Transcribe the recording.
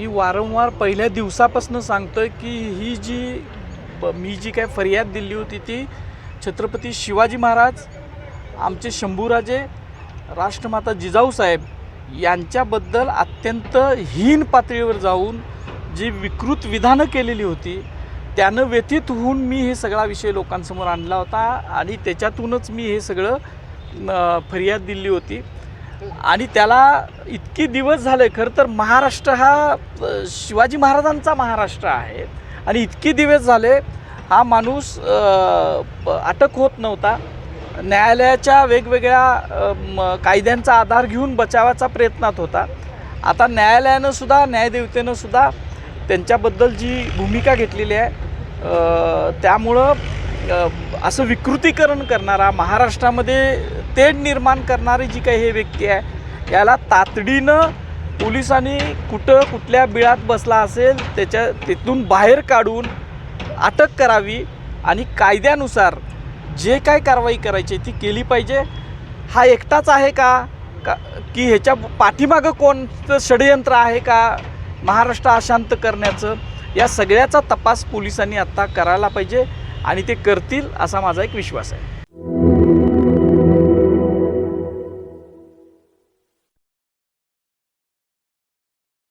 मी वारंवार पहिल्या दिवसापासून सांगतोय की ही जी ब- मी जी काय फरियाद दिली होती ती छत्रपती शिवाजी महाराज आमचे शंभूराजे राष्ट्रमाता जिजाऊसाहेब यांच्याबद्दल अत्यंत हीन पातळीवर जाऊन जी विकृत विधानं केलेली होती त्यानं व्यतीत होऊन मी हे सगळा विषय लोकांसमोर आणला होता आणि त्याच्यातूनच मी हे सगळं फरियाद दिली होती. आणि त्याला इतकी दिवस झाले खरं तर महाराष्ट्र हा शिवाजी महाराजांचा महाराष्ट्र आहे. आणि इतकी दिवस झाले हा माणूस प- अटक होत नव्हता. न्यायालयाच्या वेगवेगळ्या कायद्यांचा आधार घेऊन बचावाचा प्रयत्नात होता. आता न्यायालयानं सुद्धा न्यायदेवतेनं सुद्धा त्यांच्याबद्दल जी भूमिका घेतलेली आहे त्यामुळं असं विकृतीकरण करणारा महाराष्ट्रामध्ये तेढ निर्माण करणारी जी काही हे व्यक्ती आहे याला तातडीनं पोलिसांनी कुठं कुठल्या बिळात बसला असेल त्याच्या तिथून बाहेर काढून अटक करावी आणि कायद्यानुसार जे काय कारवाई करायची ती केली पाहिजे. हा एकटाच आहे का? का की ह्याच्या पाठीमागं कोणतं षडयंत्र आहे का? महाराष्ट्र अशांत करण्याचं या सगळ्याचा तपास पोलिसांनी आत्ता करायला पाहिजे आणि ते करतील असा माझा एक विश्वास आहे.